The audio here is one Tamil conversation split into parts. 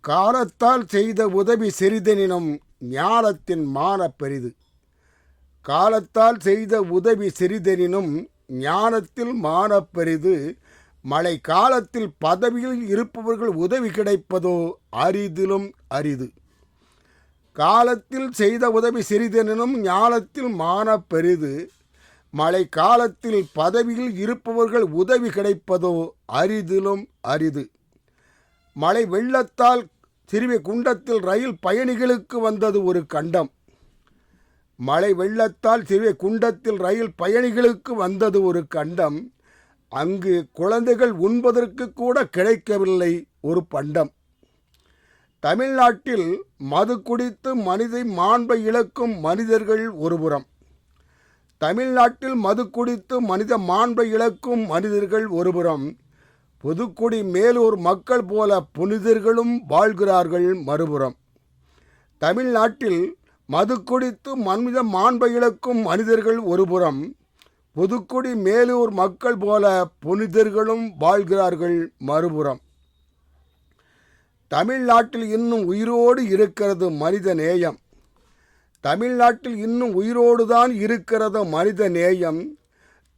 காலத்தால் செய்த உதவி சிறிதெனினும் ஞானத்தின் மான பெரிது. காலத்தால் செய்த உதவி சிறிதெனினும் ஞானத்தில் மான பெரிது. மழை காலத்தில் பதவியில் இருப்பவர்கள் உதவி கிடைப்பதோ அரிதிலும் அரிது. காலத்தில் செய்த உதவி சிறிதெனினும் ஞானத்தில் மான பெரிது. மழை காலத்தில் பதவியில் இருப்பவர்கள் உதவி கிடைப்பதோ அரிதிலும் அரிது. மழை வெள்ளத்தால் திருவி குண்டத்தில் ரயில் பயணிகளுக்கு வந்தது ஒரு கண்டம். மழை வெள்ளத்தால் திருவி குண்டத்தில் ரயில் பயணிகளுக்கு வந்தது ஒரு கண்டம். அங்கு குழந்தைகள் உண்பதற்கு கூட கிடைக்கவில்லை ஒரு பண்டம். தமிழ்நாட்டில் மது குடித்து மனிதை மாண்பை இழக்கும் மனிதர்கள் ஒருபுறம் தமிழ்நாட்டில் மது குடித்து மனித மாண்பை இழக்கும் மனிதர்கள் ஒருபுறம் புதுக்குடி மேலூர் மக்கள் போல புனிதர்களும் வாழ்கிறார்கள் மறுபுறம். தமிழ்நாட்டில் மது குடித்து மனித மாண்பை இழக்கும் மனிதர்கள் ஒருபுறம் புதுக்குடி மேலூர் மக்கள் போல புனிதர்களும் வாழ்கிறார்கள் மறுபுறம். தமிழ்நாட்டில் இன்னும் உயிரோடு இருக்கிறது மனித நேயம். தமிழ்நாட்டில் இன்னும் உயிரோடு தான் இருக்கிறது மனித நேயம்.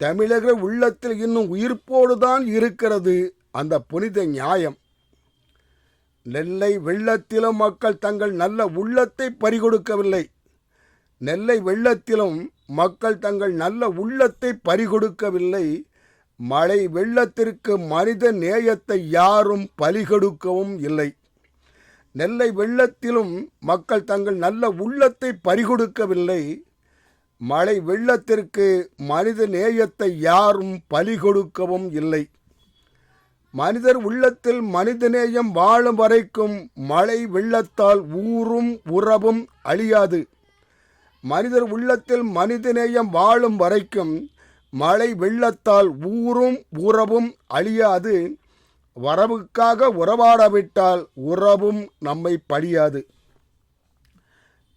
தமிழக உள்ளத்தில் இன்னும் உயிர்ப்போடு தான் இருக்கிறது அந்த புனித நியாயம். நெல்லை வெள்ளத்திலும் மக்கள் தங்கள் நல்ல உள்ளத்தை பறிகொடுக்கவில்லை. நெல்லை வெள்ளத்திலும் மக்கள் தங்கள் நல்ல உள்ளத்தை பறிகொடுக்கவில்லை. மழை வெள்ளத்திற்கு மனித நேயத்தை யாரும் பலிகொடுக்கவும் இல்லை. நெல்லை வெள்ளத்திலும் மக்கள் தங்கள் நல்ல உள்ளத்தை பறிகொடுக்கவில்லை. மழை வெள்ளத்திற்கு மனித நேயத்தை யாரும் பலிகொடுக்கவும் இல்லை. மனிதர் உள்ளத்தில் மனிதநேயம் வாழும் வரைக்கும் மழை வெள்ளத்தால் ஊரும் உறவும் அழியாது. மனிதர் உள்ளத்தில் மனிதநேயம் வாழும் வரைக்கும் மழை வெள்ளத்தால் ஊரும் உறவும் அழியாது. வரவுக்காக உறவாடாவிட்டால் உறவும் நம்மை பழியாது.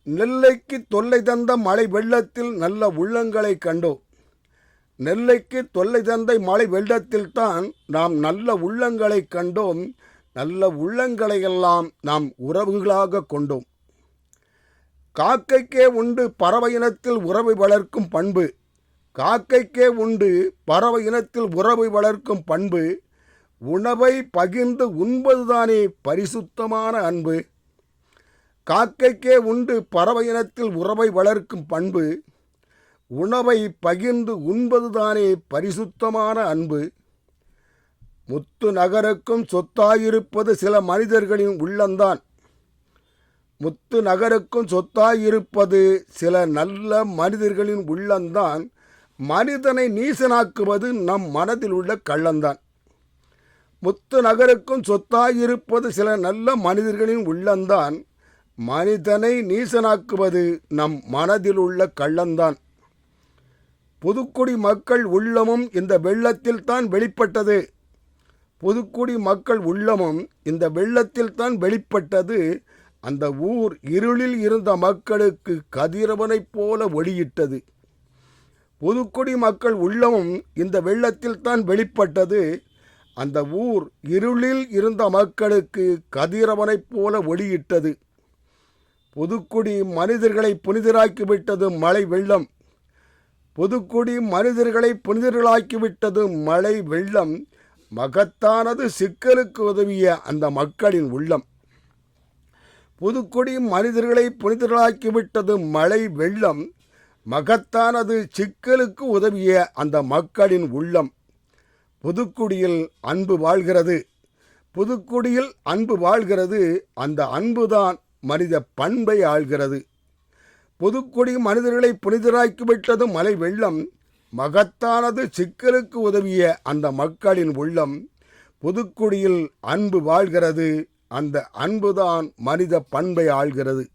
நெல்லைக்கு தொல்லை தந்த மழை வெள்ளத்தில் நல்ல உள்ளங்களை கண்டோம். நெல்லைக்கு தொல்லை தந்தை மழை வெள்ளத்தில்தான் நாம் நல்ல உள்ளங்களை கண்டோம். நல்ல உள்ளங்களையெல்லாம் நாம் உறவுகளாக கொண்டோம். காக்கைக்கே உண்டு பறவை இனத்தில் உறவை வளர்க்கும் பண்பு. காக்கைக்கே உண்டு பறவை இனத்தில் உறவை வளர்க்கும் பண்பு. உணவை பகிர்ந்து உண்பதுதானே பரிசுத்தமான அன்பு. காக்கைக்கே உண்டு பறவை இனத்தில் உறவை வளர்க்கும் பண்பு. உணவை பகிர்ந்து உண்பதுதானே பரிசுத்தமான அன்பு? முத்து நகருக்கும் சொத்தாயிருப்பது சில மனிதர்களின் உள்ளந்தான் முத்து நகருக்கும் சொத்தாயிருப்பது சில நல்ல மனிதர்களின் உள்ளந்தான் மனிதனை நீசனாக்குவது நம் மனதில் உள்ள கள்ளந்தான். முத்து நகருக்கும் சொத்தாயிருப்பது சில நல்ல மனிதர்களின் உள்ளந்தான் மனிதனை நீசனாக்குவது நம் மனதில் உள்ள கள்ளந்தான். புதுக்குடி மக்கள் உள்ளமும் இந்த வெள்ளத்தில் தான் வெளிப்பட்டது. புதுக்குடி மக்கள் உள்ளமும் இந்த வெள்ளத்தில் தான் வெளிப்பட்டது. அந்த ஊர் இருளில் இருந்த மக்களுக்கு கதிரவனைப் போல ஒளியிட்டது. புதுக்குடி மக்கள் உள்ளமும் இந்த வெள்ளத்தில் தான் வெளிப்பட்டது. அந்த ஊர் இருளில் இருந்த மக்களுக்கு கதிரவனைப் போல ஒளியிட்டது. புதுக்குடி மனிதர்களை புனிதராக்கிவிட்டது மழை வெள்ளம். புதுக்குடி மனிதர்களை புனிதர்களாக்கிவிட்டது மழை வெள்ளம் மகத்தானது சிக்கலுக்கு உதவிய அந்த மக்களின் உள்ளம். புதுக்குடி மனிதர்களை புனிதர்களாக்கிவிட்டது மழை வெள்ளம் மகத்தானது சிக்கலுக்கு உதவிய அந்த மக்களின் உள்ளம். புதுக்குடியில் அன்பு வாழ்கிறது. புதுக்குடியில் அன்பு வாழ்கிறது. அந்த அன்புதான் மனித பண்பை ஆள்கிறது. புதுக்குடி மனிதர்களை புனிதராக்கிவிட்டது மலை வெள்ளம். மகத்தானது சிக்கலுக்கு உதவிய அந்த மக்களின் உள்ளம். புதுக்குடியில் அன்பு வாழ்கிறது. அந்த அன்புதான் மனித பண்பை ஆள்கிறது.